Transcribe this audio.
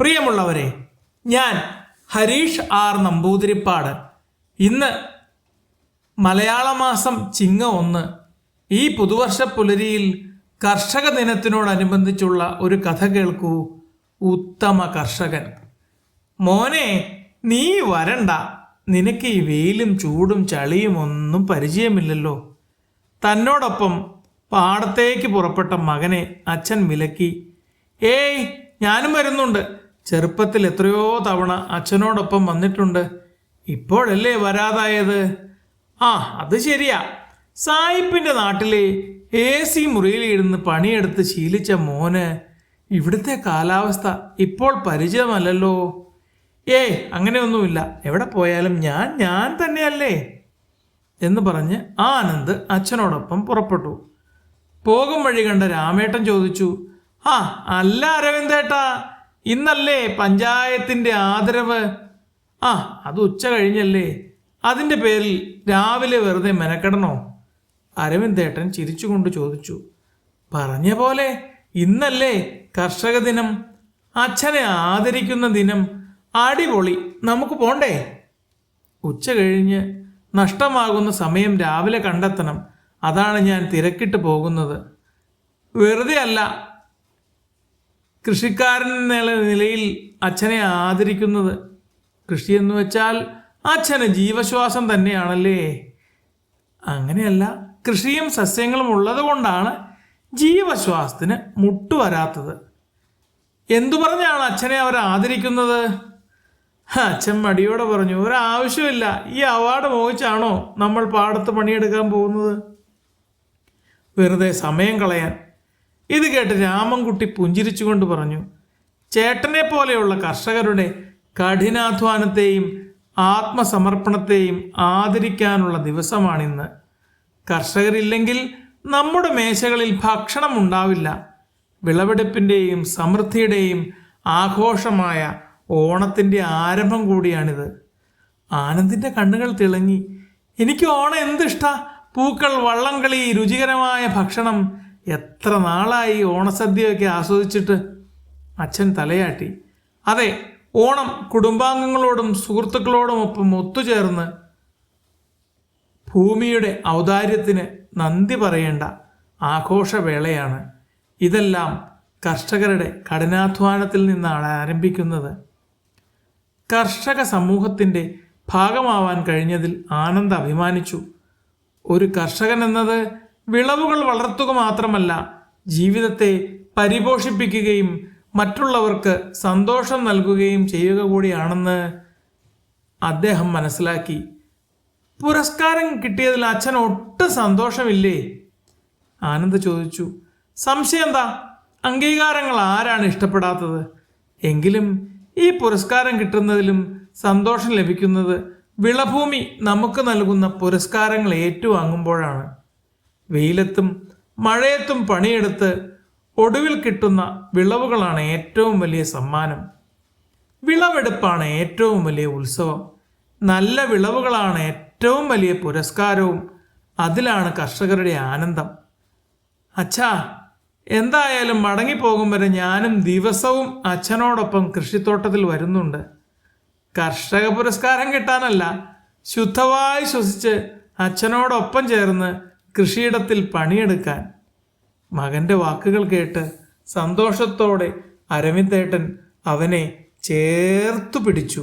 പ്രിയമുള്ളവരെ ഞാൻ ഹരീഷ് ആർ നമ്പൂതിരിപ്പാട്. ഇന്ന് മലയാള മാസം ചിങ്ങ ഒന്ന്. ഈ പുതുവർഷ പുലരിയിൽ കർഷക ദിനത്തിനോടനുബന്ധിച്ചുള്ള ഒരു കഥ കേൾക്കൂ. ഉത്തമ കർഷകൻ. മോനെ നീ വരണ്ട. നിനക്ക് ഈ വെയിലും ചൂടും ചളിയും ഒന്നും പരിചയമില്ലല്ലോ. തന്നോടൊപ്പം പാടത്തേക്ക് പുറപ്പെട്ട മകനെ അച്ഛൻ വിലക്കി. ഏയ് ഞാനും വരുന്നുണ്ട്. ചെറുപ്പത്തിൽ എത്രയോ തവണ അച്ഛനോടൊപ്പം വന്നിട്ടുണ്ട്. ഇപ്പോഴല്ലേ വരാതായത്? ആ അത് ശരിയാ. സായിപ്പിന്റെ നാട്ടിലെ എ സി മുറിയിലിരുന്ന് പണിയെടുത്ത് ശീലിച്ച മോന് ഇവിടുത്തെ കാലാവസ്ഥ ഇപ്പോൾ പരിചയമല്ലല്ലോ. ഏയ് അങ്ങനെയൊന്നുമില്ല. എവിടെ പോയാലും ഞാൻ ഞാൻ തന്നെയല്ലേ? എന്ന് പറഞ്ഞ് ആനന്ദ് അച്ഛനോടൊപ്പം പുറപ്പെട്ടു. പോകും വഴി കണ്ട രാമേട്ടൻ ചോദിച്ചു ആ അല്ല അരവിന്ദേട്ടാ ഇന്നല്ലേ പഞ്ചായത്തിന്റെ ആദരവ്? ആ അത് ഉച്ച കഴിഞ്ഞല്ലേ. അതിന്റെ പേരിൽ രാവിലെ വെറുതെ മെനക്കെടണോ? അരവിന്ദേട്ടൻ ചിരിച്ചുകൊണ്ട് ചോദിച്ചു. പറഞ്ഞ പോലെ ഇന്നല്ലേ കർഷക ദിനം? അച്ഛനെ ആദരിക്കുന്ന ദിനം. അടിപൊളി നമുക്ക് പോണ്ടേ? ഉച്ച കഴിഞ്ഞ് നഷ്ടമാകുന്ന സമയം രാവിലെ കണ്ടെത്തണം. അതാണ് ഞാൻ തിരക്കിട്ട് പോകുന്നത്. വെറുതെ അല്ല കൃഷിക്കാരൻ എന്നുള്ള നിലയിൽ അച്ഛനെ ആദരിക്കുന്നത് കൃഷി എന്ന് വെച്ചാൽ അച്ഛന് ജീവശ്വാസം തന്നെയാണല്ലേ? അങ്ങനെയല്ല കൃഷിയും സസ്യങ്ങളും ഉള്ളത് കൊണ്ടാണ് ജീവശ്വാസത്തിന് മുട്ടുവരാത്തത് എന്തു പറഞ്ഞാണ് അച്ഛനെ അവർ ആദരിക്കുന്നത്? അച്ഛൻ മടിയോടെ പറഞ്ഞു ഒരാവശ്യമില്ല ഈ അവാർഡ് മോഹിച്ചാണോ നമ്മൾ പാടത്ത് പണിയെടുക്കാൻ പോകുന്നത്? വെറുതെ സമയം കളയാൻ ഇത് കേട്ട് രാമൻകുട്ടി പുഞ്ചിരിച്ചുകൊണ്ട് പറഞ്ഞു ചേട്ടനെ പോലെയുള്ള കർഷകരുടെ കഠിനാധ്വാനത്തെയും ആത്മസമർപ്പണത്തെയും ആദരിക്കാനുള്ള ദിവസമാണിന്ന്. കർഷകരില്ലെങ്കിൽ നമ്മുടെ മേശകളിൽ ഭക്ഷണം ഉണ്ടാവില്ല. വിളവെടുപ്പിന്റെയും സമൃദ്ധിയുടെയും ആഘോഷമായ ഓണത്തിന്റെ ആരംഭം കൂടിയാണിത്. ആനന്ദിന്റെ കണ്ണുകൾ തിളങ്ങി. എനിക്ക് ഓണം എന്തിഷ്ട? പൂക്കൾ വള്ളംകളി രുചികരമായ ഭക്ഷണം എത്ര നാളായി ഓണസദ്യയൊക്കെ ആസ്വദിച്ചിട്ട് അച്ഛൻ തലയാട്ടി. അതെ ഓണം കുടുംബാംഗങ്ങളോടും സുഹൃത്തുക്കളോടും ഒപ്പം ഒത്തുചേർന്ന് ഭൂമിയുടെ ഔദാര്യത്തിന് നന്ദി പറയേണ്ട ആഘോഷവേളയാണ്. ഇതെല്ലാം കർഷകരുടെ കഠിനാധ്വാനത്തിൽ നിന്നാണ് ആരംഭിക്കുന്നത്. കർഷക സമൂഹത്തിന്റെ ഭാഗമാവാൻ കഴിഞ്ഞതിൽ ആനന്ദ് അഭിമാനിച്ചു. ഒരു കർഷകൻ എന്നത് വിളവുകൾ വളർത്തുക മാത്രമല്ല ജീവിതത്തെ പരിപോഷിപ്പിക്കുകയും മറ്റുള്ളവർക്ക് സന്തോഷം നൽകുകയും ചെയ്യുക കൂടിയാണെന്ന് അദ്ദേഹം മനസ്സിലാക്കി. പുരസ്കാരം കിട്ടിയതിൽ അച്ഛൻ ഒട്ടും സന്തോഷമില്ലേ? ആനന്ദ് ചോദിച്ചു. സംശയം എന്താ? അംഗീകാരങ്ങൾ ആരാണ് ഇഷ്ടപ്പെടാത്തത്? എങ്കിലും ഈ പുരസ്കാരം കിട്ടുന്നതിലും സന്തോഷം ലഭിക്കുന്നത് വിളഭൂമി നമുക്ക് നൽകുന്ന പുരസ്കാരങ്ങൾ ഏറ്റുവാങ്ങുമ്പോഴാണ്. വെയിലത്തും മഴയത്തും പണിയെടുത്ത് ഒടുവിൽ കിട്ടുന്ന വിളവുകളാണ് ഏറ്റവും വലിയ സമ്മാനം. വിളവെടുപ്പാണ് ഏറ്റവും വലിയ ഉത്സവം. നല്ല വിളവുകളാണ് ഏറ്റവും വലിയ പുരസ്കാരവും. അതിലാണ് കർഷകരുടെ ആനന്ദം. അച്ഛാ എന്തായാലും മടങ്ങിപ്പോകും വരെ ഞാനും ദിവസവും അച്ഛനോടൊപ്പം കൃഷിത്തോട്ടത്തിൽ വരുന്നുണ്ട്. കർഷക പുരസ്കാരം കിട്ടാനല്ല ശുദ്ധമായി ശ്വസിച്ച് അച്ഛനോടൊപ്പം ചേർന്ന് കൃഷിയിടത്തിൽ പണിയെടുക്കാൻ മകന്റെ വാക്കുകൾ കേട്ട് സന്തോഷത്തോടെ അരവിന്ദേട്ടൻ അവനെ ചേർത്തു പിടിച്ചു.